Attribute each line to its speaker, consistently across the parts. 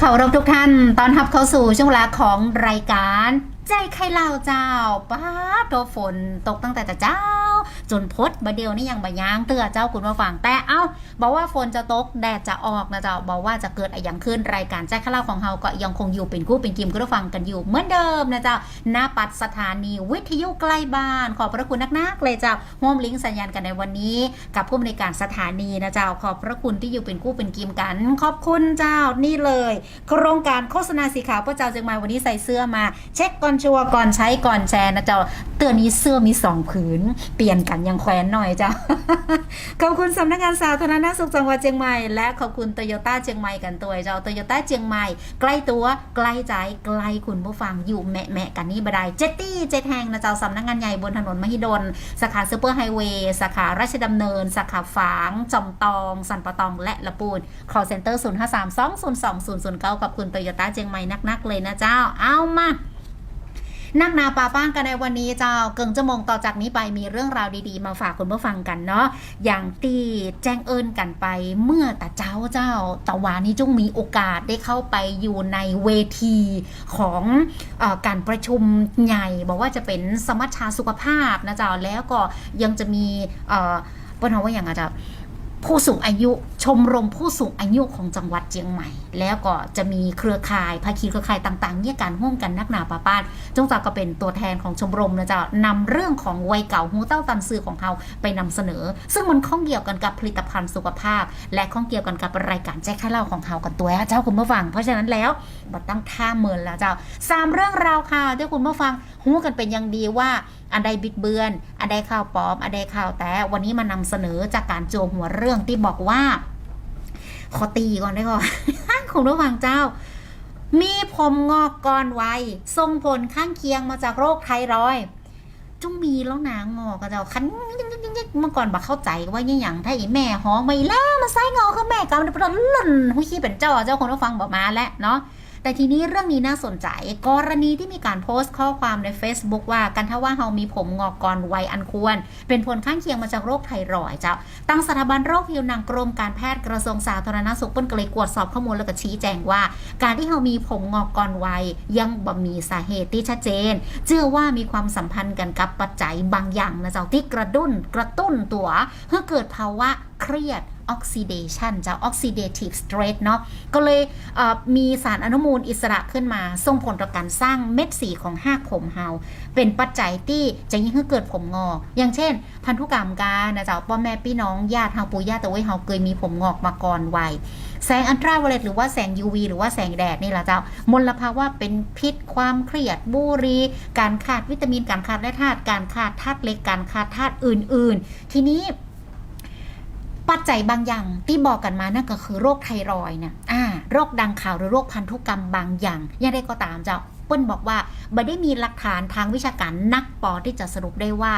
Speaker 1: เคา
Speaker 2: รพทุกท่าน ตอนรับเข้าสู่ช่วงเวลาของรายการ ใจใครเล่าเจ้าป้าดโตฝนตกตั้งแต่แต่เจ้า จนพดบะเดียวนี่ยังบะยางเตือเจ้าคุณว่าฟังแต่ อ้าบอกว่าฝนจะตกแดดจะออกนะเจ้าบอกว่าจะเกิดอะไรอย่างขึ้นรายการใจใครเล่าวของเราก็ยังคงอยู่เป็นคู่เป็นทีมคุณผู้ฟังกันอยู่เหมือนเดิมนะเจ้าหน้าปัดสถานีวิทยุใกล้บ้าน ขอบพระคุณนักๆเลยเจ้าร่วมลิงก์สัญญาณกันในวันนี้ กับผู้บริการสถานีนะเจ้าขอบพระคุณที่อยู่เป็นคู่เป็นทีมกัน ขอบคุณเจ้านี่เลย โครงการโฆษณาสีขาวพระเจ้าจึงมาวันนี้ใส่เสื้อมา เช็คก่อนชัวร์ก่อนใช้ก่อนแชร์นะเจ้าเตือนนี้เสื้อมีสองผืน เปลี่ยนกันยังแควนหน่อยเจ้าขอบคุณสำนักงานสาธารณสุขจังหวัดเชียงใหม่ และขอบคุณโตโยต้าเชียงใหม่กันตัวเจ้าโตโยต้าเชียงใหม่ ใกล้ตัวใกล้ใจใกล้คุณผู้ฟังอยู่แมะแมะกันนี่บดายเจตตี้เจ็ดแหงนะเจ้าสำนักงานใหญ่บนถนนมหิดล สาขาซูเปอร์ไฮเวย์สาขาราชดำเนิน สาขาฝาง จอมตอง สันปะตอง และละปูน call center 0 5 3 2 0 2 0 0 9กับคุณโตโยต้าเชียงใหม่นักๆเลยนะเจ้า เอามา นักนาปาป้างกันในวันนี้เจ้าเกิงจะมงต่อจากนี้ไปมีเรื่องราวดีๆ มาฝากคุณผู้ฟังกันเนาะอย่างที่แจ้งเอิญกันไปเมื่อแต่เจ้าเจ้าตะวานี้จุ้งมีโอกาสได้เข้าไปอยู่ในเวทีของอการประชุมใหญ่ บอกว่าจะเป็นสมัชชาสุขภาพนะเจ้าแล้วก็ยังจะมีเอ่อปนว่าอย่างไรเจ้าผู้สูงอายุชมรมผู้สูงอายุของจังหวัดเชียงใหม่ แล้วก็จะมีเครือข่ายภาคีเครือข่ายต่างๆเนี่ยการร่วมกันนักหนาป่าป้านจงจากก็เป็นตัวแทนของชมรมนะจะนำเรื่องของวัยเก่าหูเต้าตันซือของเขาไปนำเสนอ ซึ่งมันข้องเกี่ยวกันกับผลิตภัณฑ์สุขภาพ และข้องเกี่ยวกันกับรายการแจ้งข่าวเล่าของเขากันตัวเจ้าคุณผู้ฟัง เพราะฉะนั้นแล้วบัดตั้งท่าเมินแล้วเจ้าสามเรื่องราวค่ะที่คุณผู้ฟังหูกันเป็นอย่างดีว่าอันใดบิดเบือน อันใดข่าวปลอม อันใดข่าวแต่ วันนี้มานำเสนอจากการโจมหัวเรื่องที่บอกว่า ขอตีก่อนได้ก่อนคุณผู้ฟังเจ้า มีผมงอกก่อนวัยส่งผลข้างเคียงมาจากโรคไทรอยด์จุ้งมีแล้วนางงอกระเจ้าคันเมื่อก่อนบอกเข้าใจว่าเนี่ยอย่างถ้าอีแม่ห้องไม่ล่ามาไส้งอคือแม่กำลังเป็นล่นหุยขี้เป็นเจ้าเจ้าคนผู้ฟังบอกมาแล้วเนาะ แต่ทีนี้เรื่องนี้น่าสนใจ กรณีที่มีการโพสต์ข้อความใน Facebook ว่ากันถ้าว่าเฮามีผมงอกก่อนวัยอันควร เป็นผลข้างเคียงมาจากโรคไทรอยด์เจ้าตั้งสถาบันโรคผิวหนังกรมการแพทย์กระทรวงสาธารณสุขเปิ้นก็เลยกวดสอบข้อมูลแล้วก็ชี้แจงว่า การที่เฮามีผมงอกก่อนวัยยังบ่มีสาเหตุที่ชัดเจน เชื่อว่ามีความสัมพันธ์กันกับปัจจัยบางอย่างนะเจ้าที่กระตุ้นกระตุ้นตัวเพื่อเกิดภาวะเครียด oxidation จะ oxidative stress เนาะก็เลยเมีสารอนุมูลอิสระขึ้นมา ส่งผลต่อการสร้างเม็ดสีของหากผมเฮาเป็นปัจจัยที่จะยิ่งให้เกิดผมงอก อย่างเช่น พันธุกรรมการนะเจ้าพ่อแม่พี่น้องญาติเฮาปู่ย่าตะไว้เฮาเคยมีผมงอกมาก่อนวัยแสงอัลตราไวโอเลตหรือว่าแสง UV หรือว่าแสงแดดนี่แหละเจ้ามลภาวะเป็นพิษความเครียดบุหรีการขาดวิตามินการขาดแร่ธาตุการขาดธาตุเหล็กการขาดธาตุอื่น ๆ ทีนี้ ปัจจัยบางอย่างที่บอกกันมานั่นก็คือโรคไทรอยเนี่ยอ่าโรคดังข่าวหรือโรคพันธุกรรมบางอย่างย่างไรก็ตามเจ้าเปิ้ลบอกว่าบ่ได้มีหลักฐานทางวิชาการนักปอที่จะสรุปได้ว่า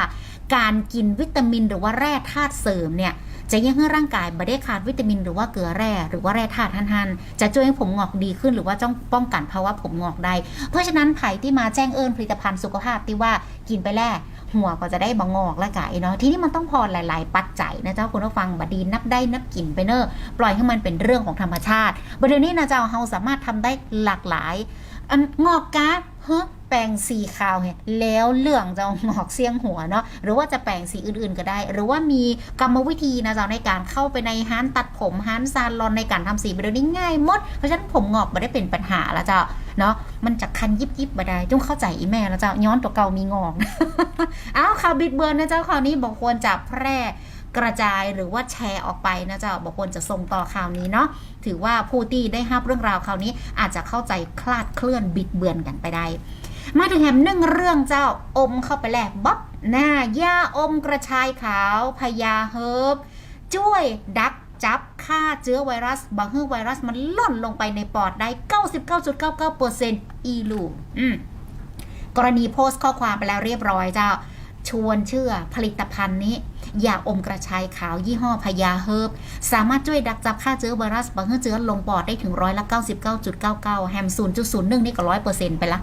Speaker 2: การกินวิตามินหรือว่าแร่ธาตุเสริมเนี่ยจะยังให้ร่างกายบ่ได้ขาดวิตามินหรือว่าเกลือแร่หรือว่าแร่ธาตุทันๆจะช่วยให้ผมงอกดีขึ้นหรือว่าจ้องป้องกันภาวะผมงอกได้ เพราะฉะนั้นไผ่ที่มาแจ้งเอิญผลิตภัณฑ์สุขภาพที่ว่ากินไปแล้ว หัวก็จะได้บางอกและกะไอ้เนาะ ทีนี้มันต้องพอหลาย ๆ ปัจจัยนะเจ้าคุณผู้ฟังบดีนับได้นับกินไปเนอะปล่อยให้มันเป็นเรื่องของธรรมชาติบดีนี้นะเจ้าเราสามารถทำได้หลากหลาย อันงอกกาเฮ้แปลงสีขาวเห็นแล้วเหลืองจะงอกเสียงหัวเนาะหรือว่าจะแปลงสีอื่นๆก็ได้ หรือว่ามีกรรมวิธีนะเจ้าในการเข้าไปในห้านตัดผมห้านซาลอนในการทำสีเดี๋ยวนี้ง่ายมดเพราะฉะนั้นผมงอกไม่ได้เป็นปัญหาแล้วเจ้าเนาะมันจะคันยิบยิบมาได้จงเข้าใจอีแม่แล้วเจ้าย้อนตัวเก่ามีงอกอ้าวข่าวบิดเบือนนะเจ้าข่าวนี้บอกควรจะแพร่ กระจายหรือว่าแชร์ออกไปนะเจ้าบอกควรจะส่งต่อข่าวนี้เนาะถือว่าผู้ที่ได้รับเรื่องราวข่าวนี้อาจจะเข้าใจคลาดเคลื่อนบิดเบือนกันไปได้ มาถึงแหมหนึ่งเรื่องเจ้าอมเข้าไปแลกบ๊อบหน้าย่าอมกระชายขาวพญาเฮิร์บช่วยดักจับฆ่าเชื้อไวรัสบางเฮือไวรัสมันล่นลงไปในปอดได้ 99.99%อีลู อืมกรณีโพสต์ข้อความไปแล้วเรียบร้อยเจ้า ชวนเชื่อผลิตภัณฑ์นี้ยาอมกระชายขาวยี่ห้อพยาเฮิร์บสามารถช่วยดักจับฆ่าเชื้อไวรัสบางเชื้อลงปอดได้ถึงร้อยละ99.99 แฮม 0.01 นี่ก็ร้อยเปอร์เซ็นต์ไปละ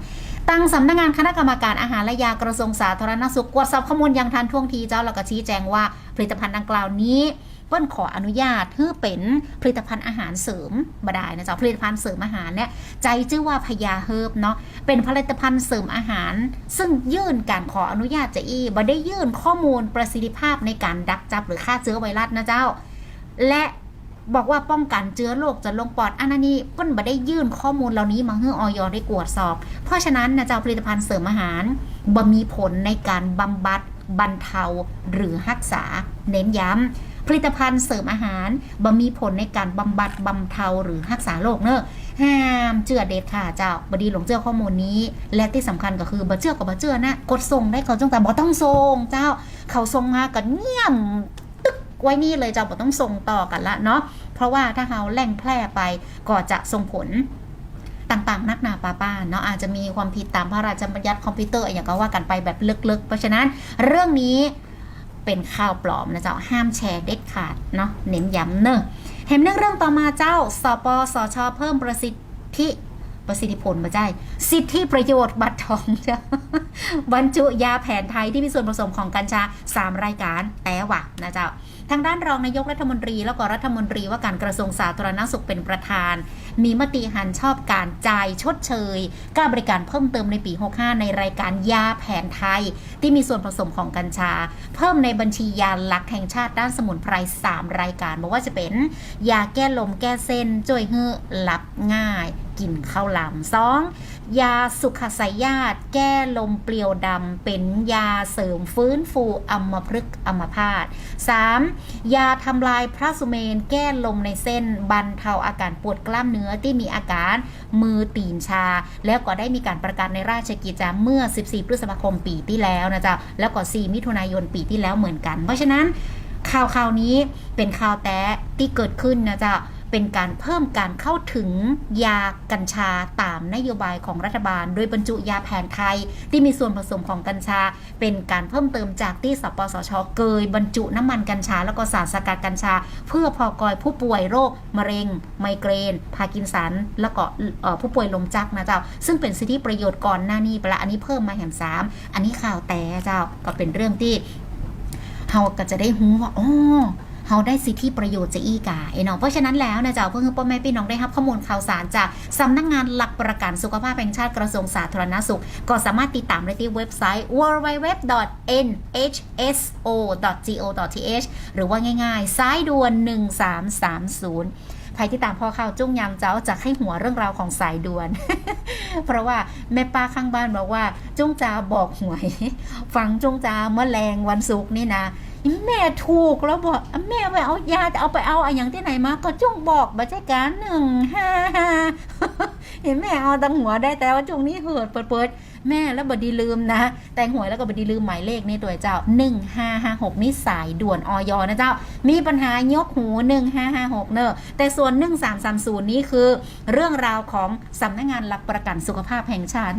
Speaker 2: ตั้งสำนักงานคณะกรรมการอาหารและยากระทรวงสาธารณสุขตรวจสอบข้อมูลอย่างทันท่วงทีเจ้าแล้วก็ชี้แจงว่าผลิตภัณฑ์ดังกล่าวนี้ เปิ้นขออนุญาตเพื่อเป็นผลิตภัณฑ์อาหารเสริมบไดายนะจ๊ะผลิตภัณฑ์เสริมอาหารเนี่ยใจชื่อว่าพยาเฮิบเนาะเป็นผลิตภัณฑ์เสริมอาหาร ซึ่งยื่นการขออนุญาตจะอีบ่ได้ยื่นข้อมูลประสิทธิภาพในการดักจับหรือฆ่าเชื้อไวรัสนะเจ้า และบอกว่าป้องกันเชื้อโรคจะลงปอดอันนั้นนี่เปิ้นบ่ได้ยื่นข้อมูลเหล่านี้มาให้ออยได้ตรวจสอบ เพราะฉะนั้นนะเจ้าผลิตภัณฑ์เสริมอาหารบ่มีผลในการบำบัดบรรเทาหรือรักษา เน้นย้ำ ผลิตภัณฑ์เสริมอาหารบ่มีผลในการบำบัดบำเทาหรือรักษาโรคเนอะห้ามเชื่อเด็ดค่ะเจ้าบดีหลงเชื่อข้อมูลนี้ และที่สำคัญก็คือบ่เชื่อกับบ่เชื่อนะกดส่งได้เขาจงแต่บ่ต้องส่งเจ้า เขาส่งมาก็เงียบตึกไว้นี่เลยเจ้าบ่ต้องส่งต่อกันละเนาะเพราะว่าถ้าเขาแหล่งแพร่ไปก็จะส่งผลต่างๆ นักหนาป้าป้าเนาะอาจจะมีความผิดตามพระราชบัญญัติคอมพิวเตอร์อย่างก็ว่ากันไปแบบลึกๆ เพราะฉะนั้นเรื่องนี้ เป็นข่าวปลอมนะเจ้าห้ามแชร์เด็ดขาดเนาะเน้นย้ำเนอะเห็นเรื่องเรื่องต่อมาเจ้าสปสชเพิ่มประสิทธิประสิทธิผลมาใจสิทธิประโยชน์บัตรทองเจ้าบรรจุยาแผนไทยที่มีส่วนผสมของกัญชา 3 รายการแต่ว่านะเจ้า ทางด้านรองนายกรัฐมนตรีแล้วก็รัฐมนตรีว่าการกระทรวงสาธารณสุขเป็นประธาน มีมติหันชอบการจ่ายชดเชยค่าบริการเพิ่มเติมในปี 65 ในรายการยาแผนไทย ที่มีส่วนผสมของกัญชา เพิ่มในบัญชียาหลักแห่งชาติด้านสมุนไพร 3 รายการบอกว่าจะเป็น ยาแก้ลมแก้เส้นจ่วยเฮือหลับง่าย กินข้าวหลามสอง ยาสุขสายญาตแก้ลมเปลี่ยวดำเป็นยาเสริมฟื้นฟูอัมพฤกษ์อัมพาต 3. ยาทำลายพระสุเมนแก้ลมในเส้นบรรเทาอาการปวดกล้ามเนื้อที่มีอาการมือตีนชา แล้วก็ได้มีการประกาศในราชกิจจาเมื่อ 14 พฤษภาคมปีที่แล้วนะจ๊ะแล้วก็ 4 มิถุนายนปีที่แล้วเหมือนกัน เพราะฉะนั้นข่าวข่าวนี้เป็นข่าวแต้ที่เกิดขึ้นนะจ๊ะ เป็นการเพิ่มการเข้าถึงยากัญชาตามนโยบายของรัฐบาล โดยบรรจุยาแผนไทย ที่มีส่วนผสมของกัญชา เป็นการเพิ่มเติมจากที่สปสชเกยบรรจุน้ำมันกัญชา แล้วก็สารสกัดกัญชา เพื่อพอกอยผู้ป่วยโรค มะเร็ง ไมเกรน พาร์กินสัน แล้วก็ผู้ป่วยลมจักนะเจ้า ซึ่งเป็นสิทธิประโยชน์ก่อนหน้านี้ไปละอันนี้เพิ่มมาแหมสามอันนี้ข่าวแต่เจ้าก็เป็นเรื่องที่เฮาก็จะได้รู้ว่าอ๋อ เฮาได้สิทธิประโยชน์จะอีกาไอ้เนาะเพราะฉะนั้นแล้วนะเจ้าเพื่อให้พ่อแม่พี่น้องได้รับข้อมูลข่าวสารจากสำนักงานหลักประกันสุขภาพแห่งชาติกระทรวงสาธารณสุข ก็สามารถติดตามได้ที่เว็บไซต์ www.nhso.go.th หรือว่าง่ายๆสายด่วน 1330ใครที่ตามพ่อข่าวจุ้งยำเจ้าจะให้หัวเรื่องราวของสายด่วน เพราะว่าแม่ป้าข้างบ้านบอกว่า จุ้งจาบอกหวย ฟังจุ้งจาเมื่อแรงวันศุกร์นี่นะ แม่ถูกแล้วบอกแม่ไปเอายาจะเอาไปเอาอะไรอย่างที่ไหนมา ก็จุ้งบอกบัจจการหนึ่งห้าห้าเห็นแม่เอาตังหัวได้แต่ว่าจุ้งนี้เหิดเปิดเปิด แม่แล้วบดีลืมนะ แต่งหวยแล้วก็บดีลืมหมายเลขนี่ตัวเจ้า 1556 นี่สายด่วนออยนะเจ้า มีปัญหายกหู 1556 เนอะแต่ส่วน 1330 นี่คือ เรื่องราวของสำนักงานหลักประกันสุขภาพแห่งชาติ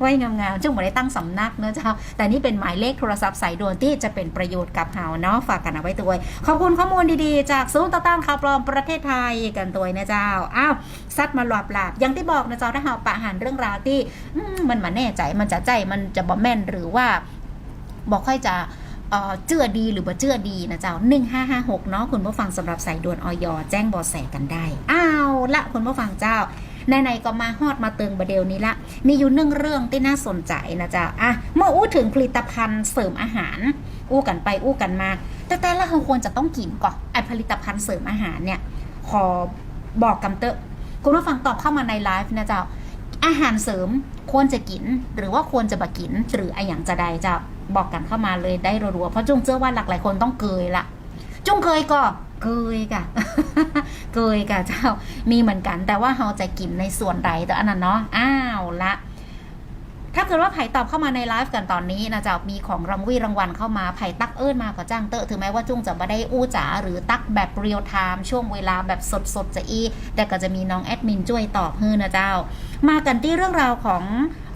Speaker 2: ไว้งามๆจุ้งไม่ได้ตั้งสำนักเนอะเจ้า แต่นี่เป็นหมายเลขโทรศัพท์สายด่วนที่จะเป็นประโยชน์กับเฮาเนาะฝากกันเอาไว้ตัวขอบคุณข้อมูลดีๆ จากศูนย์ต่อต้านข่าวปลอมประเทศไทยกันตัวนะเจ้าอ้าวซัดมาหลอบหลาบอย่างที่บอกนะเจ้าถ้าเฮาปะหันเรื่องราวที่อืมมันมาแน่ใจมันจะใจมันจะบ่แม่นหรือว่าบอกค่อยจะเจือดีหรือบ่เจือดีนะเจ้า 1556 เนาะคุณผู้ฟังสำหรับสายด่วนออยแจ้งบอแสกันได้ อ้าวละคุณผู้ฟังเจ้าไหนๆก็มาฮอดมาเติงประเดี๋ยวนี้ละ มีอยู่หนึ่งเรื่องที่น่าสนใจนะเจ้าอะเมื่ออู้ถึงผลิตภัณฑ์เสริมอาหาร อู้กันไปอู้กันมา แต่แต่ละเราควรจะต้องกินก่อนไอผลิตภัณฑ์เสริมอาหารเนี่ย ขอบอกกำเตอะคุณผู้ฟังตอบเข้ามาในไลฟ์นะเจ้า อาหารเสริมควรจะกิน หรือว่าควรจะบักิน หรือไออย่างจะใดจะบอกกันเข้ามาเลยได้รัวๆเพราะจุงเชื่อว่าหลากหลายคนต้องเกยละจุงเคยก็เกยกะเกยกะเจ้ามีเหมือนกัน แต่ว่าเราจะกินในส่วนใดแต่อันนั้นเนาะอ้าวละ ถ้าเกิดว่าไผ่ตอบเข้ามาในไลฟ์กันตอนนี้นะจะมีของรางวีรางวัลเข้ามาไผ่ตักเอิญมาก็จ้างเตอะถึงแม้ว่าจุ้งจะไม่ได้อู้จ๋าหรือตักแบบเรียลไทม์ช่วงเวลาแบบสดๆจะอี แต่ก็จะมีน้องแอดมินช่วยตอบให้นะเจ้า มากันที่เรื่องราวของ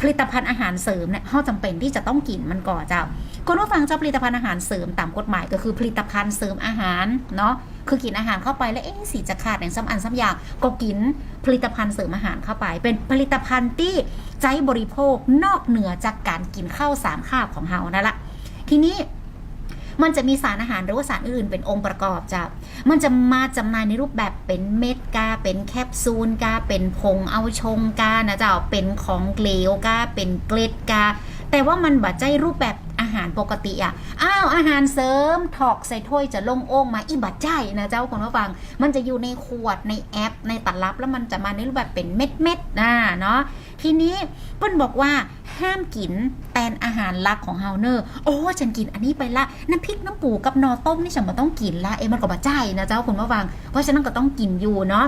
Speaker 2: ผลิตภัณฑ์อาหารเสริมเนี่ยเขาจำเป็นที่จะต้องกินมันก่อนเจ้าคุณผู้ฟังเจ้าผลิตภัณฑ์อาหารเสริมตามกฎหมายก็คือผลิตภัณฑ์เสริมอาหารเนาะ คือกินอาหารเข้าไปแล้วเอ๊ะสีจะขาดอย่างซ้ำอันซ้ำอย่างก็กินผลิตภัณฑ์เสริมอาหารเข้าไป เป็นผลิตภัณฑ์ที่ใจบริโภคนอกเหนือจากการกินข้าวสามข้าวของเฮานั่นแหละทีนี้มันจะมีสารอาหารหรือว่าสารอื่นเป็นองค์ประกอบจ้ะมันจะมาจำหน่ายในรูปแบบเป็นเม็ดกา เป็นแคปซูลกา เป็นผงเอาชงกานะจ้าเป็นของเหลวกา เป็นเกล็ดกา แต่ว่ามันบัดใจรูปแบบอาหารปกติอะ อ้าวอาหารเสริมถอกใส่ถ้วยจะลงโอ่งมาอีบัดใจนะเจ้าคุณผู้ฟัง มันจะอยู่ในขวดในแอป ในตลับแล้วมันจะมาในรูปแบบเป็นเม็ดเม็ดๆนะเนาะ ทีนี้เปิ้นบอกว่าห้ามกินแตนอาหารหลักของเฮาเนอร์โอ้ฉันกินอันนี้ไปละน้ำพริกน้ำปูกับนอต้มนี่ฉันมาต้องกินละเอ้มันก็บาใจนะเจ้าคุณผู้ฟัง เพราะฉะนั้นก็ต้องกินอยู่เนาะ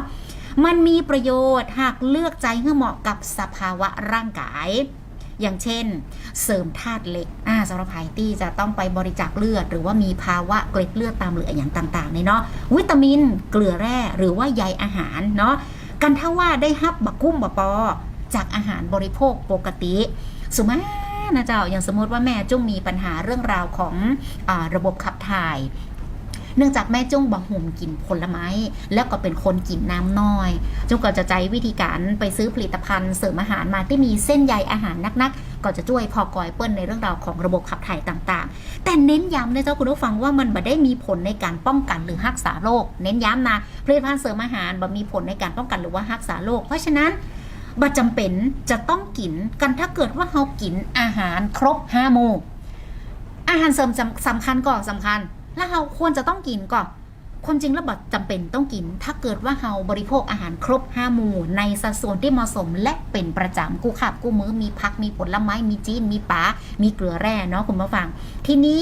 Speaker 2: มันมีประโยชน์หากเลือกใจให้เหมาะกับสภาวะร่างกาย อย่างเช่น เสริมธาตุเหล็กอ่าสำหรับใครที่จะต้องไปบริจาคเลือด หรือว่ามีภาวะเกล็ดเลือดตามเหลืออย่างต่างๆเนี่ยเนาะวิตามิน เกลือแร่หรือว่าใยอาหารเนาะกันถ้าว่าได้ฮับบะกุ้มบะปอ จากอาหารบริโภคปกติสมมตินะเจ้าอย่างสมมติว่าแม่จุ้งมีปัญหาเรื่องราวของอระบบขับถ่าย เนื่องจากแม่จุ้งบะหุ่มกินผลไม้ แล้วก็เป็นคนกินน้ำน้อย จุ้งก็จะใจวิธีการไปซื้อผลิตภัณฑ์เสริมอาหารมาที่มีเส้นใยอาหารนักๆ ก็จะช่วยพอกอยเปิ้ลในเรื่องราวของระบบขับถ่ายต่างๆ แต่เน้นย้ำนะเจ้าคุณผู้ฟังว่ามันบ่ได้มีผลในการป้องกันหรือรักษาโรคเน้นย้ำนะผลิตภัณฑ์เสริมอาหารบ่มีผลในการป้องกันหรือว่ารักษาโรคเพราะฉะนั้นบ่จำเป็นจะต้องกินกันถ้าเกิดว่าเรากินอาหารครบห้าหมู่อาหารเสริมสำคัญก่อนสำคัญ แล้วเราควรจะต้องกินก่อนความจริงแล้วบอจำเป็นต้องกิน ถ้าเกิดว่าเราบริโภคอาหารครบห้าหมู่ ในสัดส่วนที่เหมาะสมและเป็นประจำกูขับกูมือมีพักมีผลไม้มีจีนมีปลามีเกลือแร่เนาะคุณผู้ฟัง ทีนี้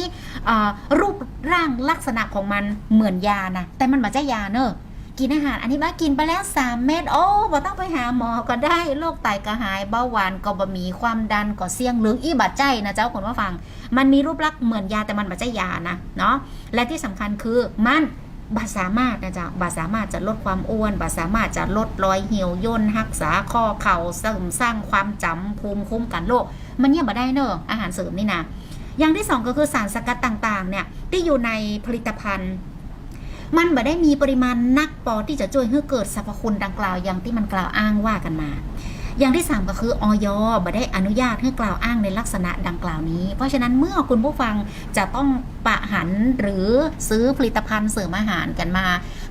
Speaker 2: รูปร่างลักษณะของมันเหมือนยานะแต่มันไม่ใช่ยาเนอะ กินอาหารอันนี้บ้ากินไปแล้ว 3 เม็ดโอ้บ่ต้องไปหาหมอก็ได้โรคไตกระหายเบาหวานก็บะหมีความดันก็เสี่ยงหรืออีบาดใจนะเจ้าคนว่าฟัง มันมีรูปลักษณ์เหมือนยาแต่มันบาดใจยานะเนาะและที่สำคัญคือมันบาสามารถนะจ๊ะบาสามารถจะลดความอ้วนบาสามารถจะลดรอยเหี่ยวย่นรักษาข้อเข่าเสริมสร้างความจำภูมิคุ้มกันโรคมันเนี่ยบ่ได้เนอะอาหารเสริมนี่นะอย่างที่สองก็คือสารสกัดต่างๆเนี่ยที่อยู่ในผลิตภัณฑ์ มันบ่ได้มีปริมาณนักปอที่จะช่วยให้เกิดสรรพคุณดังกล่าวอย่างที่มันกล่าวอ้างว่ากันมา อย่างที่ 3 ก็คือออยบ่ได้อนุญาตให้กล่าวอ้างในลักษณะดังกล่าวนี้ เพราะฉะนั้นเมื่อคุณผู้ฟังจะต้องปะหันหรือซื้อผลิตภัณฑ์เสริมอาหารกันมา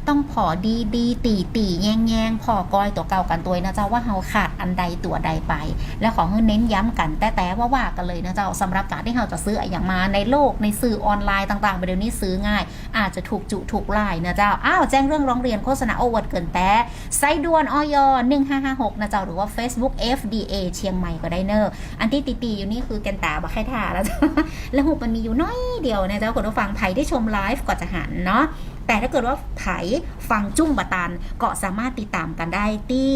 Speaker 2: ต้องพอดีดีตีตีแยงแยงพอกอยตัวเก่ากันตัวนะเจ้าว่าเฮาขาดอันใดตัวใดไป แล้วขอให้เน้นย้ำกัน แต่แต่ว่าว่ากันเลยนะเจ้าสำหรับการที่เราจะซื้ออย่างมาในโลกในสื่อออนไลน์ต่างๆไปเดี๋ยวนี้ซื้อง่าย อาจจะถูกจุถูกไล่นะเจ้าอ้าวแจ้งเรื่องร้องเรียนโฆษณาโอเวอร์เกินแต่ไซด์ด่วนออย1556นะเจ้าหรือว่า Facebook FDA เชียงใหม่ก็ได้เนอร์อันที่ตีตีๆอยู่นี่คือแกนตาบักแค่ท่าแล้วจ้ะแล้วหุบมันมีอยู่น้อยเดียวนะเจ้าคุณผู้ฟังไผ่ที่ชมไลฟ์ก็จะหันเนาะ แต่ถ้าเกิดว่าไผ่ฟังจุ้งบะตันก็สามารถติดตามกันได้ที่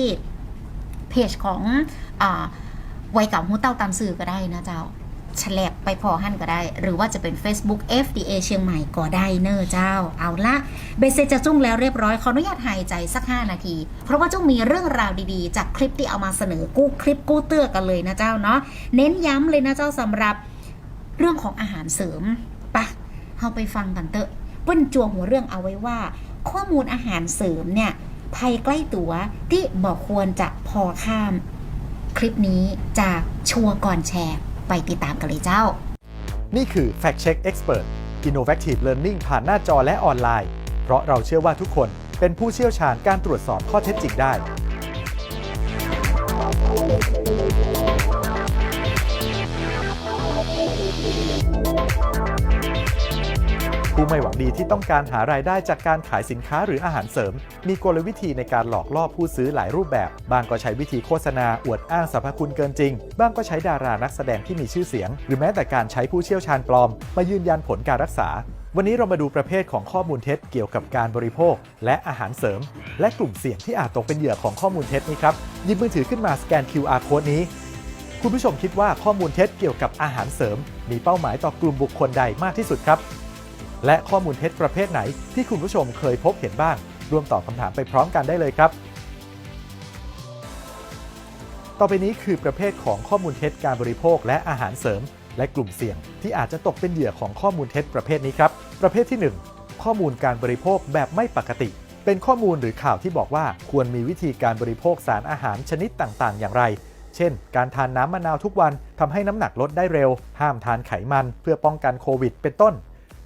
Speaker 2: เพจของอวัยเก่าหูเต้าตามสื่อก็ได้นะเจ้าแฉลบไปพอหั่นก็ได้ หรือว่าจะเป็น Facebook FDA เชียงใหม่ก็ได้เนอะเจ้า เอาละเบสเซจะจุ้งแล้วเรียบร้อย ขออนุญาตหายใจสัก 5 นาที เพราะว่าจุ้งมีเรื่องราวดีๆ จากคลิปที่เอามาเสนอกู้คลิปกู้เตื้อกันเลยนะเจ้าเนาะเน้นย้ำเลยนะเจ้าสำหรับเรื่องของอาหารเสริมปะเราไปฟังกันเตอะ เปิ้นจวงหัวเรื่องเอาไว้ว่า ข้อมูลอาหารเสริมเนี่ยภัยใกล้ตัวที่บอกควรจะพอข้าม คลิปนี้จากชัวร์ก่อนแชร์ ไปติดตามกันเลยเจ้า
Speaker 3: นี่คือ Fact Check Expert Innovative Learning ผ่านหน้าจอและออนไลน์ เพราะเราเชื่อว่าทุกคนเป็นผู้เชี่ยวชาญการตรวจสอบข้อเท็จจริงได้ ผู้ไม่หวังดีที่ต้องการหารายได้จากการขายสินค้าหรืออาหารเสริม มีกลวิธีในการหลอกล่อผู้ซื้อหลายรูปแบบ บางก็ใช้วิธีโฆษณาอวดอ้างสรรพคุณเกินจริง บางก็ใช้ดารานักแสดงที่มีชื่อเสียง หรือแม้แต่การใช้ผู้เชี่ยวชาญปลอม มายืนยันผลการรักษา วันนี้เรามาดูประเภทของข้อมูลเท็จเกี่ยวกับการบริโภค และอาหารเสริม และกลุ่มเสี่ยงที่อาจตกเป็นเหยื่อของข้อมูลเท็จนี้ครับหยิบมือถือขึ้นมาสแกน QR code นี้คุณผู้ชมคิดว่าข้อมูลเท็จเกี่ยวกับอาหารเสริม มีเป้าหมายต่อกลุ่มบุคคลใดมากที่สุดครับ และข้อมูลเท็จประเภทไหนที่คุณผู้ชมเคยพบเห็นบ้าง ร่วมตอบคำถามไปพร้อมกันได้เลยครับ ต่อไปนี้คือประเภทของข้อมูลเท็จการบริโภคและอาหารเสริม และกลุ่มเสี่ยง ที่อาจจะตกเป็นเหยื่อของข้อมูลเท็จประเภทนี้ครับ ประเภทที่ 1 ข้อมูลการบริโภคแบบไม่ปกติ เป็นข้อมูลหรือข่าวที่บอกว่าควรมีวิธีการบริโภคสารอาหารชนิดต่างๆ อย่างไรเช่น การทานน้ำมะนาวทุกวันทำให้น้ำหนักลดได้เร็ว ห้ามทานไขมันเพื่อป้องกันโควิด เป็นต้น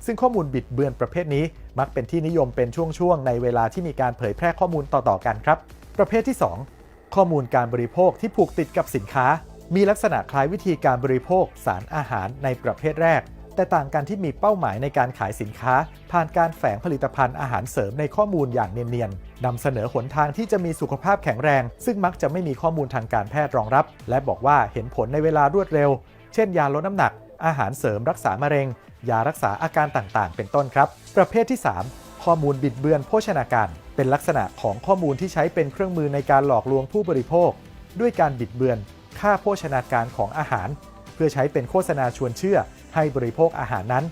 Speaker 3: ซึ่งข้อมูลบิดเบือนประเภทนี้ มักเป็นที่นิยมเป็นช่วงๆในเวลาที่มีการเผยแพร่ข้อมูลต่อๆกันครับ ประเภทที่ 2 ข้อมูลการบริโภคที่ผูกติดกับสินค้า มีลักษณะคล้ายวิธีการบริโภคสารอาหารในประเภทแรก แต่ต่างกันที่มีเป้าหมายในการขายสินค้า ผ่านการแฝงผลิตภัณฑ์อาหารเสริมในข้อมูลอย่างเนียนๆนำเสนอหนทางที่จะมีสุขภาพแข็งแรง ซึ่งมักจะไม่มีข้อมูลทางการแพทย์รองรับ และบอกว่าเห็นผลในเวลารวดเร็ว เช่น ยาลดน้ำหนักอาหารเสริมรักษามะเร็ง ยารักษาอาการต่างๆ เป็นต้นครับ ประเภทที่ 3 ข้อมูลบิดเบือนโภชนาการ เป็นลักษณะของข้อมูลที่ใช้เป็นเครื่องมือในการหลอกลวงผู้บริโภค ด้วยการบิดเบือนค่าโภชนาการของอาหาร เพื่อใช้เป็นโฆษณาชวนเชื่อให้บริโภคอาหารนั้น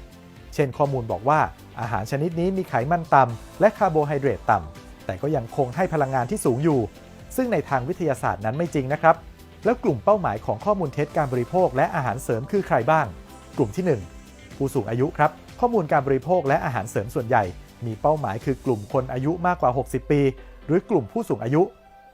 Speaker 3: เช่นข้อมูลบอกว่าอาหารชนิดนี้มีไขมันต่ำและคาร์โบไฮเดรตต่ำแต่ก็ยังคงให้พลังงานที่สูงอยู่ ซึ่งในทางวิทยาศาสตร์นั้นไม่จริงนะครับ แล้วกลุ่มเป้าหมายของข้อมูลเท็จการบริโภคและอาหารเสริมคือใครบ้าง กลุ่มที่ 1 ผู้สูงอายุครับ ข้อมูลการบริโภคและอาหารเสริมส่วนใหญ่ มีเป้าหมายคือกลุ่มคนอายุมากกว่า 60 ปี หรือกลุ่มผู้สูงอายุ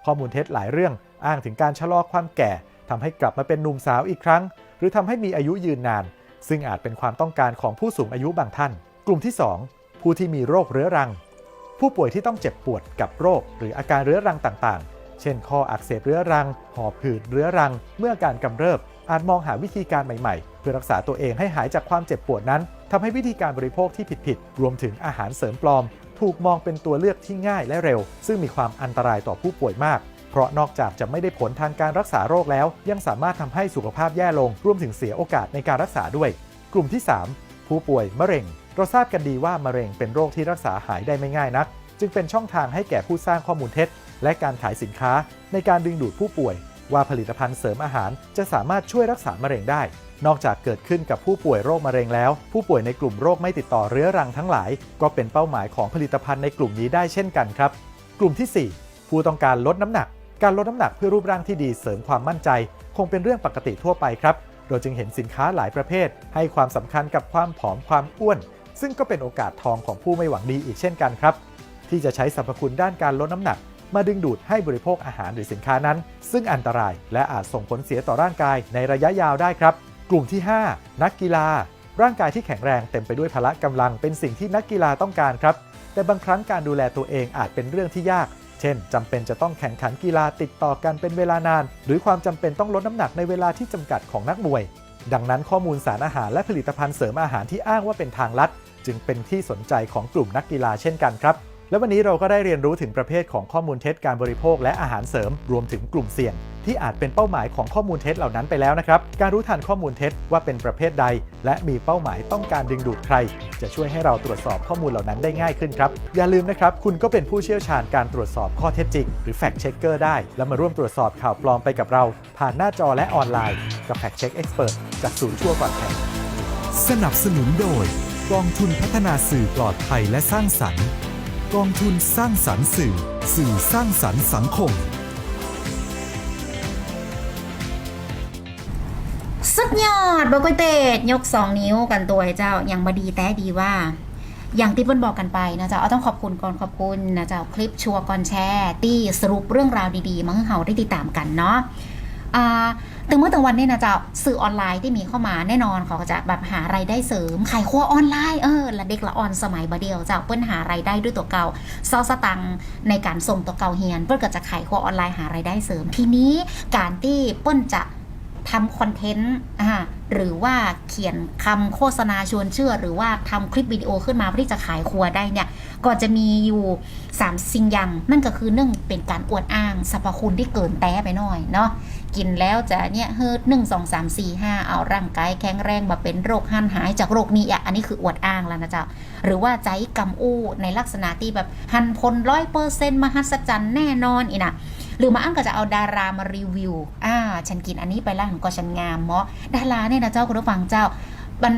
Speaker 3: ข้อมูลเท็จหลายเรื่องอ้างถึงการชะลอความแก่ทำให้กลับมาเป็นหนุ่มสาวอีกครั้ง หรือทำให้มีอายุยืนนาน ซึ่งอาจเป็นความต้องการของผู้สูงอายุบางท่าน กลุ่มที่ 2 ผู้ที่มีโรคเรื้อรัง ผู้ป่วยที่ต้องเจ็บปวดกับโรค หรืออาการเรื้อรังต่างๆ เช่น ข้ออักเสบเรื้อรัง หอบหืดเรื้อรัง เมื่อการกำเริบ อาจมองหาวิธีการใหม่ๆ เพื่อรักษาตัวเองให้หายจากความเจ็บปวดนั้นทำให้วิธีการบริโภคที่ผิดๆ รวมถึงอาหารเสริมปลอม ถูกมองเป็นตัวเลือกที่ง่ายและเร็ว ซึ่งมีความอันตรายต่อผู้ป่วยมาก เพราะนอกจากจะไม่ได้ผลทางการรักษาโรคแล้ว ยังสามารถทำให้สุขภาพแย่ลง รวมถึงเสียโอกาสในการรักษาด้วย กลุ่มที่ 3 ผู้ป่วยมะเร็ง เราทราบกันดีว่ามะเร็งเป็นโรคที่รักษาหายได้ไม่ง่ายนัก จึงเป็นช่องทางให้แก่ผู้สร้างข้อมูลเท็จ และการขายสินค้า ในการดึงดูดผู้ป่วย ว่าผลิตภัณฑ์เสริมอาหาร จะสามารถช่วยรักษามะเร็งได้ นอกจากเกิดขึ้นกับผู้ป่วยโรคมะเร็งแล้ว ผู้ป่วยในกลุ่มโรคไม่ติดต่อเรื้อรังทั้งหลาย ก็เป็นเป้าหมายของผลิตภัณฑ์ในกลุ่มนี้ได้เช่นกันครับ กลุ่มที่ 4 ผู้ต้องการลดน้ำหนัก การลดน้ำหนักเพื่อรูปร่างที่ดีเสริมความมั่นใจ คงเป็นเรื่องปกติทั่วไปครับเราจึงเห็นสินค้าหลายประเภท ให้ความสำคัญกับความผอมความอ้วน ซึ่งก็เป็นโอกาสทองของผู้ไม่หวังดีอีกเช่นกันครับ ที่จะใช้สรรพคุณด้านการลดน้ำหนัก มาดึงดูดให้บริโภคอาหารหรือสินค้านั้น ซึ่งอันตรายและอาจส่งผลเสียต่อร่างกายในระยะยาวได้ครับ กลุ่มที่ 5 นักกีฬา ร่างกายที่แข็งแรงเต็มไปด้วยพละกำลังเป็นสิ่งที่นักกีฬาต้องการครับ แต่บางครั้งการดูแลตัวเองอาจเป็นเรื่องที่ยาก เช่นจำเป็นจะต้องแข่งขันกีฬาติดต่อกันเป็นเวลานาน หรือความจำเป็นต้องลดน้ำหนักในเวลาที่จำกัดของนักมวย ดังนั้นข้อมูลสารอาหารและผลิตภัณฑ์เสริมอาหารที่อ้างว่าเป็นทางลัด จึงเป็นที่สนใจของกลุ่มนักกีฬาเช่นกันครับ และวันนี้เราก็ได้เรียนรู้ถึงประเภทของข้อมูลเท็จการบริโภคและอาหารเสริมรวมถึงกลุ่มเสี่ยง ที่อาจเป็นเป้าหมายของข้อมูลเท็จเหล่านั้นไปแล้วนะครับ การรู้ทันข้อมูลเท็จว่าเป็นประเภทใด และมีเป้าหมายต้องการดึงดูดใคร จะช่วยให้เราตรวจสอบข้อมูลเหล่านั้นได้ง่ายขึ้นครับ อย่าลืมนะครับคุณก็เป็นผู้เชี่ยวชาญการตรวจสอบข้อเท็จจริง หรือ fact checker ได้ และมาร่วมตรวจสอบข่าวปลอมไปกับเรา ผ่านหน้าจอและออนไลน์กับ fact check expert จากศูนย์ชั่วก่อนแข่ง
Speaker 4: สนับสนุนโดยกองทุนพัฒนาสื่อปลอดภัยและสร้างสรรค์ กองทุนสร้างสรรค์สื่อ สื่อสร้างสรรค์สังคม
Speaker 2: สุดยอดบอกก๋วยเตดยก 2 นิ้วกันตัวให้เจ้ายังบดีแต่ดีว่าอย่างที่เปิ้ลบอกกันไปนะเจ้าเอาต้องขอบคุณก่อนขอบคุณนะเจ้าคลิปชัวร์ก่อนแชร์ที่สรุปเรื่องราวดีๆมาให้เราได้ติดตามกันเนาะ อ่าถึงเมื่อถึงวันนี้นะเจ้าสื่อออนไลน์ที่มีเข้ามาแน่นอนเขาก็จะแบบหารายได้เสริมขายครัวออนไลน์เออละเด็กละออนสมัยบดเดียวเจ้าเปิ้นหารายได้ด้วยตัวเก่าซอสตังในการส่งตัวเก่าเฮียน เปิ้นก็จะขายครัวออนไลน์หารายได้เสริม ทีนี้การที่เปิ้นจะทำคอนเทนต์หรือว่าเขียนคำโฆษณาชวนเชื่อ หรือว่าทำคลิปวิดีโอขึ้นมาเพื่อที่จะขายครัวได้เนี่ยก็จะมีอยู่3สิ่งอย่างนั่นก็คือหนึ่งเป็นการอวดอ้างสรรพคุณที่เกินแต้ไปหน่อยเนาะ กินแล้วจะเนี่ยเฮิร์หนึ่งสองสามสี่ห้าเอาร่างกายแข็งแรงมาเป็นโรคหันหายจากโรคนี้อะอันนี้คืออวดอ้างแล้วนะเจ้า หรือว่าใจกำอู้ในลักษณะที่แบบหันพลร้อยเปอร์เซ็นต์มหัศจรรย์แน่นอนอีนะหรือมาอ้างก็จะเอาดารามารีวิว อ่า ฉันกินอันนี้ไปแล้วก็ฉันงามเมาะดาราเนี่ยนะเจ้าคุณผู้ฟังเจ้า มัน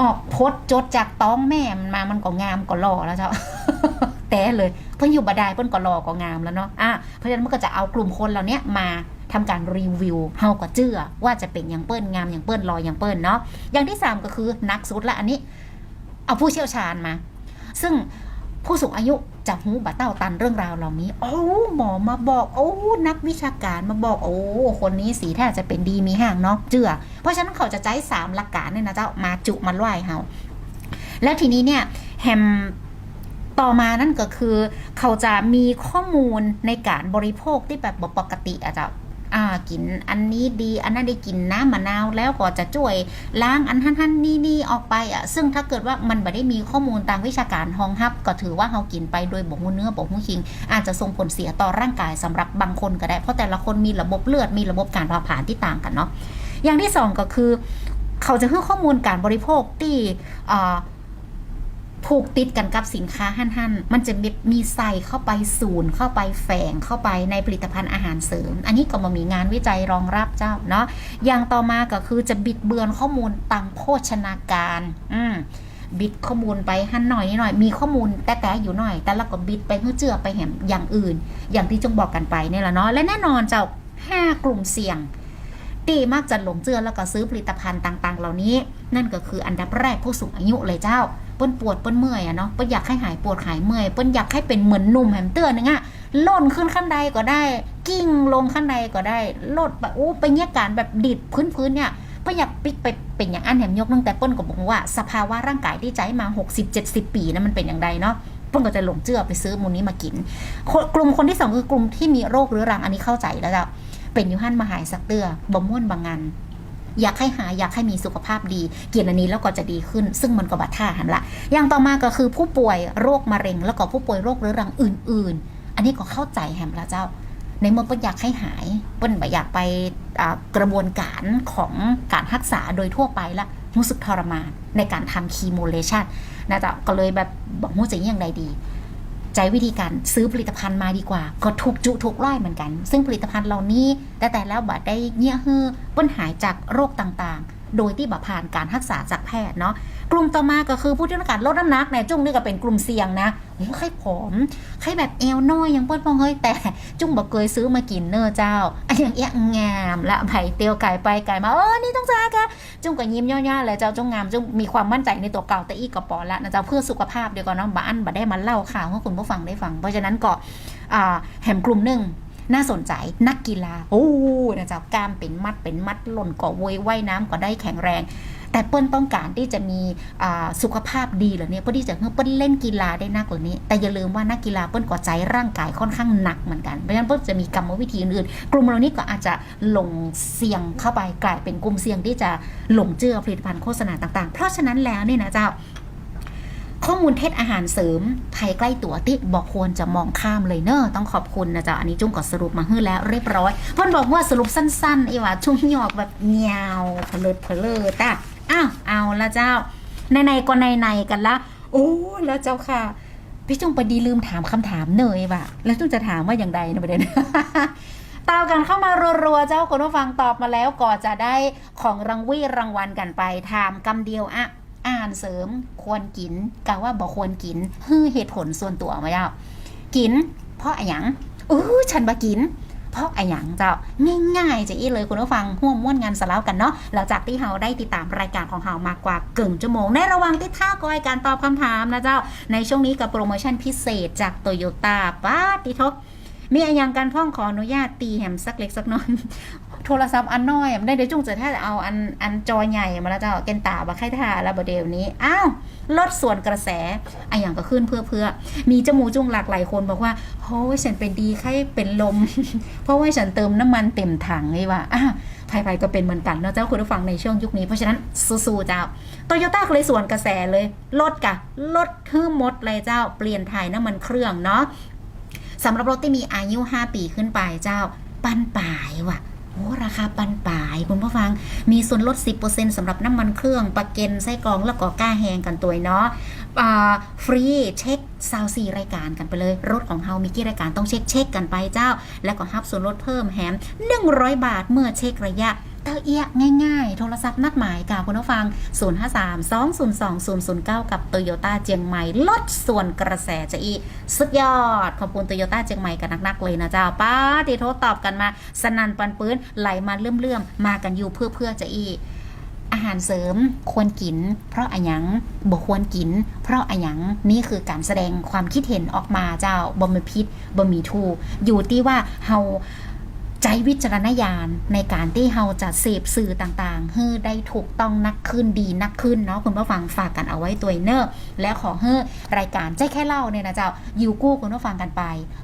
Speaker 2: ออกพสต์จดจากต้องแม่มันมามันก็งามก็หล่อแล้วเจ้าแต่เลย เพิ่งอยู่บดายเพิ่นก็รอก็งามแล้วเนาะ อะเพราะฉะนั้นมันก็จะเอากลุ่มคนเหล่านี้มา ทำการรีวิวเฮาก็เจื้อว่าจะเป็นอย่างเปิ้นงามอย่างเปิ้นรอยอย่างเปิ้นเนาะอย่างที่ 3 ก็คือนักสุดละอันนี้ เอาผู้เชี่ยวชาญมา ซึ่งผู้สูงอายุจะหูบะเต้าตันเรื่องราวเหล่านี้ โอ้หมอมาบอก โอ้นักวิชาการมาบอก โอ้คนนี้สีแท้จะเป็นดีมีห่างเนาะเจือเพราะฉะนั้นเขาจะใช้สามหลักการเนี่ยนะเจ้ามาจุมาล่วยเฮาแล้วทีนี้เนี่ยแฮมต่อมานั่นก็คือ เขาจะมีข้อมูลในการบริโภคที่แบบปกติอาจจะ อ่ากินอันนี้ดีอันนั้นได้กินน้ำมะนาวแล้วก็จะช่วยล้างอันท่านท่านนี่นี่ออกไปอะซึ่งถ้าเกิดว่ามันไม่ได้มีข้อมูลตามวิชาการห้องฮับ ก็ถือว่าเขากินไปโดยบ่หูเนื้อบ่หูคิง อาจจะส่งผลเสียต่อร่างกายสำหรับบางคนก็ได้ เพราะแต่ละคนมีระบบเลือดมีระบบการเผาผลาญที่ต่างกันเนาะอย่างที่สองก็คือ เขาจะให้ข้อมูลการบริโภคที่อ่า ผูกติดกันกับสินค้าหั่นๆ มันจะมีมีใส่เข้าไปศูนย์เข้าไปแฝงเข้าไปในผลิตภัณฑ์อาหารเสริม อันนี้ก็มามีงานวิจัยรองรับเจ้าเนาะอย่างต่อมาก็คือจะบิดเบือนข้อมูลตามโภชนาการ อืมบิดข้อมูลไปหั่นหน่อยนิดหน่อยมีข้อมูลแต่แต่อยู่หน่อย แต่ละก็บิดไปเพื่อเจือไปแหมอย่างอื่น อย่างที่จงบอกกันไปเนี่ยแหละเนาะและแน่นอนเจ้าห้ากลุ่มเสี่ยงตีมักจะหลงเจือแล้วก็ซื้อผลิตภัณฑ์ต่าง ๆ เหล่านี้ นั่นก็คืออันดับแรกผู้สูงอายุเลยเจ้า ปิ้นปวดเปิ้นเมื่อยอะเนาะเปิ้นอยากให้หายปวดหายเมื่อยเปิ้นอยากให้เป็นเหมือนหนุ่มแหมเตือนนึงอะล่นขึ้นขั้นใดก็ได้ กิ้งลงขั้นใดก็ได้ลดแบบโอ้ไปเนี่ยการแบบดิดพื้นๆเนี่ยเปิ้นอยากปิกไปเป็นอย่างอันแหมยกนึงแต่เปิ้นก็บอกว่า สภาวะร่างกายที่ใจมา 60-70 ปีนะมันเป็นอย่างใดเนาะเปิ้นก็จะหลงเจือไปซื้อมูลนี้มากิน กลุ่มคนที่สองคือกลุ่มที่มีโรคเรื้อรังอันนี้เข้าใจแล้วจ้ะเป็นยูฮันมาหายสักเตือบ่ม่วนบางงาน อยากให้หายอยากให้มีสุขภาพดี กินอันนี้แล้วก็จะดีขึ้น ซึ่งมันก็บัดท่าหันละอย่างต่อมาก็คือผู้ป่วยโรคมะเร็ง แล้วก็ผู้ป่วยโรคเรื้อรังอื่น ๆ อันนี้ก็เข้าใจแฮมล้วเจ้า ในเมื่อเปิ้ลอยากให้หาย เปิ้ลบ่อยากไปกระบวนการของการรักษาโดยทั่วไปละรู้สึกทรมานในการทำคีโมเลชันนะจ๊ะก็เลยแบบบอกมู้จะยังไงดี ใจวิธีการซื้อผลิตภัณฑ์มาดีกว่า ก็ถูกจุถูกร่อยเหมือนกัน ซึ่งผลิตภัณฑ์เหล่านี้ แต่แต่แล้วบัดได้เงี้ยฮือป้นหายจากโรคต่างๆ โดยที่บัผ่านการรักษาจากแพทย์เนาะ กลุ่มต่อมาก็คือผู้ที่ต้องการลดน้ำหนักในจุ้งนี่ก็เป็นกลุ่มเสี่ยงนะโอ้ใครผอมใครแบบเอวน้อยยังเปิ้ลพองเฮ้ยแต่จุ้งบอกเคยซื้อมากินเนอะเจ้าอันอย่างเอี้ยงามละไผ่เตียวไก่ไปไก่มาเออนี่ต้องจ้าค่ะจุ้งก็ยิ้มย่อๆเลยเจ้าจุ้งงามจุ้งมีความมั่นใจในตัวเก่าแต่อีกกระป๋อละนะเจ้าเพื่อสุขภาพเดียวกันเนาะบ้านบัได้มาเล่าข่าวให้คุณผู้ฟังได้ฟัง เพราะฉะนั้นก็อ่าแหมกลุ่มหนึ่งน่าสนใจนักกีฬาโอ้นะจ๊ะกล้ามเป็นมัดเป็นมัดหล่นก็โวยว่ายน้ำก็ได้แข็งแรง แต่เปิ้ลต้องการที่จะมีสุขภาพดีเหรอเนี่ยเพื่อที่จะเพื่อเปิ้ลเล่นกีฬาได้นักเหล่านี้ แต่อย่าลืมว่านักกีฬาเปิ้ลก็ใจร่างกายค่อนข้างหนักเหมือนกันเพราะฉะนั้นเปิ้ลจะมีกรรมวิธีอื่นๆกลุ่มเหล่านี้ก็อาจจะหลงเสี่ยงเข้าไปกลายเป็นกลุ่มเสี่ยงที่จะหลงเชื่อผลิตภัณฑ์โฆษณาต่างๆ เพราะฉะนั้นแล้วเนี่ยนะเจ้าข้อมูลเท็จอาหารเสริมภัยใกล้ตัวที่บอกควรจะมองข้ามเลยเนอะต้องขอบคุณนะจ๊ะ อันนี้จุ้งก็สรุปมาให้แล้วเรียบร้อยเพ่นบอกว่าสรุปสั้นๆไอ้ว่าชุ่งหยอกแบบเงียวเพลิดเพลิดอะ อ้าวเอาละเจ้าในๆก็ในๆกันละโอ้แล้วเจ้าค่ะ พี่จุ้งประดีลืมถามคำถามเนยว่ะแล้วจุ้งจะถามว่าอย่างไรนะประเด็นตามกันเข้ามารัวๆเจ้าคุณผู้ฟังตอบมาแล้วก็จะได้ของรางวีรางวัลกันไปถามกำเดียวอะอ่านเสริมควรกินกะว่าบอกควรกินฮือเหตุผลส่วนตัวไหมเจ้ากิน เพราะอะหยังเออฉันบากิน เพราะอะหยังเจ้าง่ายๆจะอีเลยคุณผู้ฟังห่วมม่วนงานสลาวกันเนาะหลังจากที่เราได้ติดตามรายการของเรามากกว่าเกึ่งชั่วโมงในระหว่างที่ท่ากอยการตอบคำถามนะเจ้าในช่วงนี้กับโปรโมชั่นพิเศษจากโตโยต้าป้าติทบมีอะไรอย่างการพ่องขออนุญาตตีแหมสักเล็กสักน้อยโทรศัพท์อันน้อยได้เดี๋ยวจุงจะถ้าเอาอันอันจอใหญ่มาแล้วเจ้าเกนตาบาไข่ทาแล้วบเดี๋ยวนี้อ้าว ลดส่วนกระแสอะอย่างก็ขึ้นเพื่อเพื่อมีจมูกจุงหลากหลายคนบอกว่าโอ้ยฉันเป็นดีไข้เป็นลม เพราะว่าฉันเติมน้ำมันเต็มถังไงว่าอะภายๆก็เป็นเหมือนกันเนาะเจ้าคุณผู้ฟังในช่วงยุคนี้เพราะฉะนั้นสู้ๆเจ้าโตโยต้าเลยส่วนกระแสเลยลดกะลดฮื้มดเลยเจ้าเปลี่ยนถ่ายน้ำมันเครื่องเนาะสำหรับรถที่มีอายุ 5 ปีขึ้นไปเจ้า ปั้นป่ายว่ะ ราคาปันป่ายคุณผู้ฟัง มีส่วนลด 10%สำหรับน้ำมันเครื่องปลาเก็นไส้กรองแล้วก็ก้าแหงกันตัวเนาะฟรีเช็คซาวซีรายการกันไปเลย รถของเฮามีกี่รายการต้องเช็คเช็คกันไปเจ้า แล้วก็ฮับส่วนลดเพิ่มแถม100 บาทเมื่อเช็คระยะ เต้าเอียง่ายๆ โทรศัพท์นัดหมายกับคุณผู้ฟัง 053-202-009 กับโตโยต้าเจียงใหม่ ลดส่วนกระแสจะอีสุดยอด ขอบคุณโตโยต้าเจียงใหม่กันนักๆเลยนะเจ้าป้าที่โทรตอบกันมา สนันปันปื้นไหลมาเลื่อมๆ มากันอยู่เพื่อเพื่อจะอีอาหารเสริมควรกิน เพราะอะหยังบ่ควรกิน เพราะอะหยังนี่คือการแสดงความคิดเห็นออกมาเจ้าบ่มีพิษบ่มีทู อยู่ที่ว่าเฮา ใจวิจารณญาณในการที่เราจะเสพสื่อต่างๆให้ได้ถูกต้องนักขึ้นดีนักขึ้นเนาะคุณผู้ฟังฝากกันเอาไว้ตัวเนอร์และขอให้รายการใจแค่เล่าเนี่ยนะเจ้าอยู่กู้คุณผู้ฟังกันไป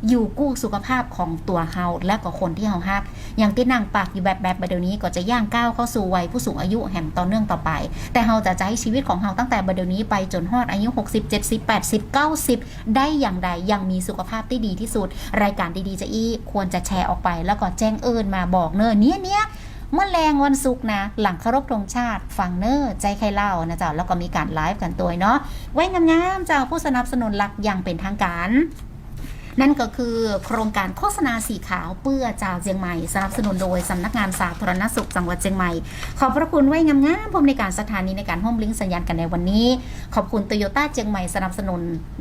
Speaker 2: อยู่กู้สุขภาพของตัวเฮาและก็คนที่เฮาฮัก อย่างที่นั่งปากอยู่แบบแบบเดี๋ยวนี้ก็จะย่างก้าวเข้าสู่วัยผู้สูงอายุแห่งต่อเนื่องต่อไป แต่เฮาจะใช้ชีวิตของเฮาตั้งแต่เดี๋ยวนี้ไปจนฮอดอายุ 60 70 80 90 ได้อย่างใดยังมีสุขภาพที่ดีที่สุด รายการดีๆจะอี้ควรจะแชร์ออกไปแล้วก็แจงเอิญมาบอกเนอเนี้ยเนี้ยเมื่อแรงวันศุกร์นะ หลังเคารพธงชาติฟังเนอใจใครเล่านะจ๊ะแล้วก็มีการไลฟ์กันตัวเนาะไว้งามๆเจ้าผู้สนับสนุนหลักอย่างเป็นทางการ นั่นก็คือโครงการโฆษณาสีขาวเปื้อจากเชียงใหม่สนับสนุนโดยสำนักงานสาธารณสุขจังหวัดเชียงใหม่ ขอบพระคุณไว้งามๆผมในการสถานีในการห้อมลิงก์สัญญาณกันในวันนี้ ขอบคุณโตโยต้าเชียงใหม่สนับสนุน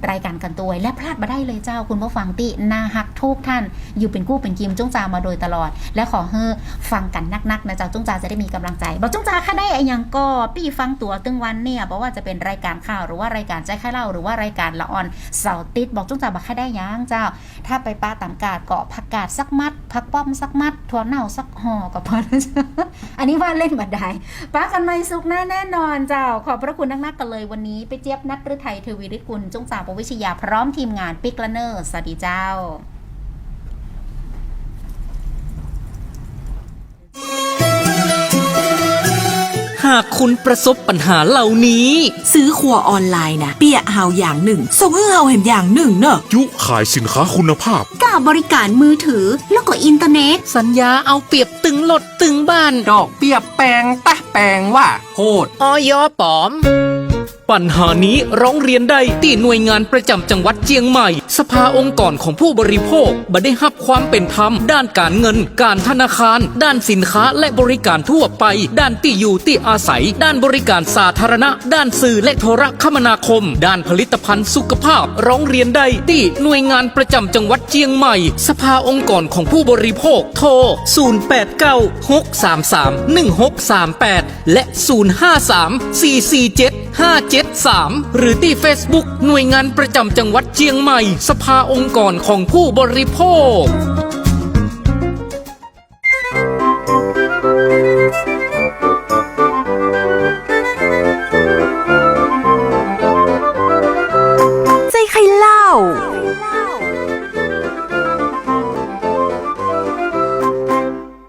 Speaker 2: รายการกันตัวและพลาดมาได้เลยเจ้าคุณผู้ฟังที่นาฮักทุกท่าน อยู่เป็นกู้เป็นกิมจ้งจามาโดยตลอด และขอให้ฟังกันนักๆนะเจ้าจ้งจาจะได้มีกำลังใจบอกจ้งจาค่ะได้ไอ้หยังก็ปี้ฟังตัวตึงวันเนี่ยบอกว่าจะเป็นรายการข่าวหรือว่ารายการใจค่าเล่าหรือว่ารายการละออนเสาร์ติดบอกจ้งจาบอกค่ได้ยังเจ้าถ้าไปป้าตามกาดเกาะผักกาดสักมัดผักป้อมสักมัดถั่วเน่าสักห่อก็พอนะจ๊ะอันนี้ว่าเล่นบัดได้ป้ากันไม่สุกหน้าแน่นอนเจ้า ขอบพระคุณนักๆกันเลยวันนี้ไปเจี๊ยบนัทฤทัยเทวีฤทธิ์กุลจงจ่าปวิชยาพร้อมทีมงานปิกลเนอร์สวัสดีเจ้า
Speaker 5: หากคุณประสบปัญหาเหล่านี้
Speaker 1: ซื้อครัวออนไลน์นะ เปียเฮาอย่างหนึ่งส่งให้เฮาแหมอย่างหนึ่งเนอะ
Speaker 6: ยุขายสินค้าคุณภาพ
Speaker 7: กับบริการมือถือแล้วก็อินเทอร์เน็ต
Speaker 5: สัญญาเอาเปรียบตึงรถตึงบ้าน
Speaker 8: ดอกเบี้ยแปลงปะแปลงว่าโหด
Speaker 5: ออยปลอม ปัญหานี้ร้องเรียนได้ที่หน่วยงานประจำจังหวัดเจียงใหม่ สภาองค์กรของผู้บริโภคบ่ได้รับความเป็นธรรม ด้านการเงิน การธนาคาร ด้านสินค้าและบริการทั่วไป ด้านที่อยู่ที่อาศัย ด้านบริการสาธารณะ ด้านสื่อและโทรคมนาคม ด้านผลิตภัณฑ์สุขภาพ ร้องเรียนได้ที่หน่วยงานประจำจังหวัดเจียงใหม่ สภาองค์กรของผู้บริโภคโทร 0896331638 และ 053 447 573 หรือที่ Facebook หน่วยงานประจำจังหวัดเชียงใหม่ สภาองค์กรของผู้บริโภค